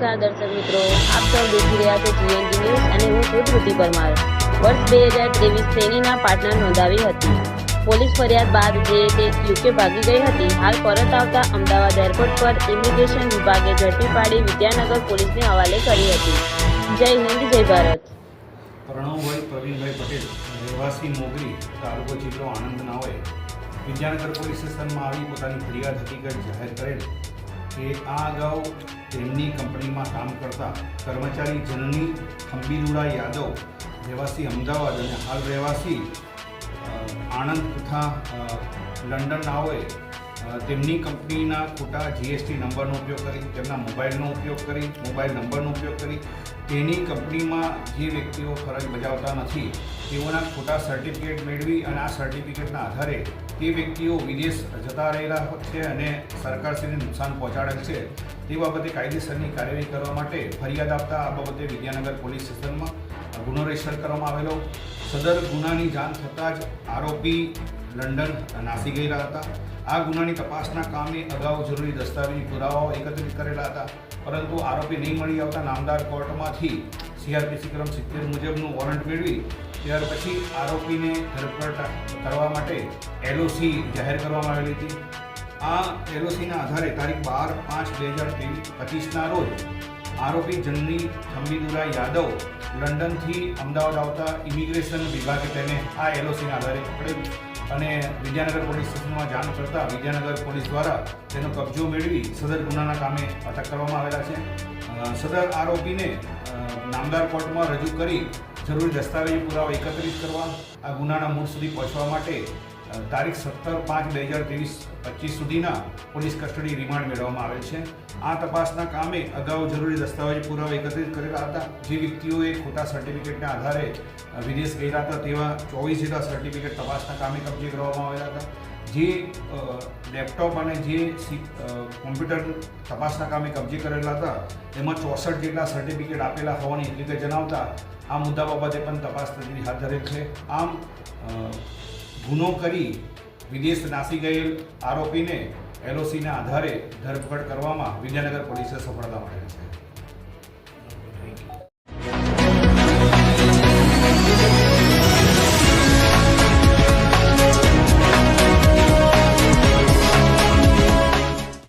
જોઈ રહ્યા છો જીએનટી ન્યૂઝ અને હું છું ધ્રુતિ પરમાર. વર્ષ બે હજાર ત્રેવીસ શ્રેણીના પાર્ટનર નોંધાવી હતી. પોલીસ ફરિયાદ બાદ જે તે યુકે ભાગી ગઈ હતી, હાલ પરત આવતા અમદાવાદ એરપોર્ટ પર ઇમિગ્રેશન વિભાગે ઝડપી પાડી વિદ્યાનગર પોલીસને હવાલે કરી હતી. જય હિન્દ, જય ભારત. પ્રણવભાઈ પ્રવીણભાઈ પટેલ, રહેવાસી મોગરી, તાલુકો જિલ્લો આણંદ નાઓએ વિદ્યાનગર પોલીસ સ્ટેશનમાં આવી પોતાની ફરિયાદ હકીકત જાહેર કરેલ. કે આ અગાઉ તેમની કંપનીમાં કામ કરતા કર્મચારી જનની ખંબીલુડા યાદવ રહેવાસી અમદાવાદ અને હાલ રહેવાસી આણંદ તથા લંડન અ, તેમની કંપનીના ખોટા જીએસટી નંબરનો ઉપયોગ કરી, તેમના મોબાઈલનો ઉપયોગ કરી, મોબાઈલ નંબરનો ઉપયોગ કરી. તેની કંપનીમાં જે વ્યક્તિઓ ફરજ બજાવતા નથી, તેઓના ખોટા સર્ટિફિકેટ મેળવી અને આ સર્ટિફિકેટના આધારે તે વ્યક્તિઓ વિદેશ જતા રહેલા છે અને સરકારશ્રીને નુકસાન પહોંચાડેલ છે, તે બાબતે કાયદેસરની કાર્યવાહી કરવા માટે ફરિયાદ આપતા આ બાબતે વિદ્યાનગર પોલીસ સ્ટેશનમાં ગુનો રજિસ્ટર કરવામાં આવેલો. સદર ગુનાની જાણ થતાં જ આરોપી લંડન નાસી ગયેલા હતા. આ ગુનાની તપાસના કામે અગાઉ જરૂરી દસ્તાવેજી પુરાવાઓ એકત્રિત કરેલા હતા, પરંતુ આરોપી નહીં મળી આવતા નામદાર કોર્ટમાંથી સીઆરપીસી ક્રમ સિત્તેર મુજબનું વોરંટ મેળવી, ત્યાર પછી આરોપીને ધરપકડ કરવા માટે એલઓસી જાહેર કરવામાં આવેલી હતી. આ એલઓસીના આધારે તારીખ બાર પાંચ બે હજાર ત્રેવીસ પચીસના રોજ આરોપી જનની થંબીદુરા યાદવ લંડનથી અમદાવાદ આવતા ઇમિગ્રેશન વિભાગે તેને આ એલઓસીના આધારે પકડેલ અને વિદ્યાનગર પોલીસ સ્ટેશનમાં જાણ કરતા વિદ્યાનગર પોલીસ દ્વારા તેનો કબજો મેળવી સદર ગુનાના કામે અટક કરવામાં આવેલા છે. સદર આરોપીને નામદાર કોર્ટમાં રજૂ કરી જરૂરી દસ્તાવેજી પુરાવા એકત્રિત કરવા, આ ગુનાના મૂળ સુધી પહોંચવા માટે તારીખ સત્તર પાંચ બે હજાર ત્રેવીસ પચીસ સુધીના પોલીસ કસ્ટડી રિમાન્ડ મેળવવામાં આવેલ છે. આ તપાસના કામે અગાઉ જરૂરી દસ્તાવેજ પુરાવા એકત્રિત કરેલા હતા. જે વ્યક્તિઓએ ખોટા સર્ટિફિકેટના આધારે વિદેશ ગયેલા હતા તેવા ચોવીસ જેટલા સર્ટિફિકેટ તપાસના કામે કબજે કરવામાં આવેલા હતા. જે લેપટોપ અને જે કોમ્પ્યુટર તપાસના કામે કબજે કરેલા હતા, એમાં ચોસઠ જેટલા સર્ટિફિકેટ આપેલા હોવાની હકીકત જણાવતા આ મુદ્દા બાબતે પણ તપાસ તજવીજ હાથ ધરેલ છે. આમ ગુનો કરી વિદેશ નાસી ગયેલ આરોપીને એલઓસીના આધારે ધરપકડ કરવામાં વિદ્યાનગર પોલીસે સફળતા મળેલ છે.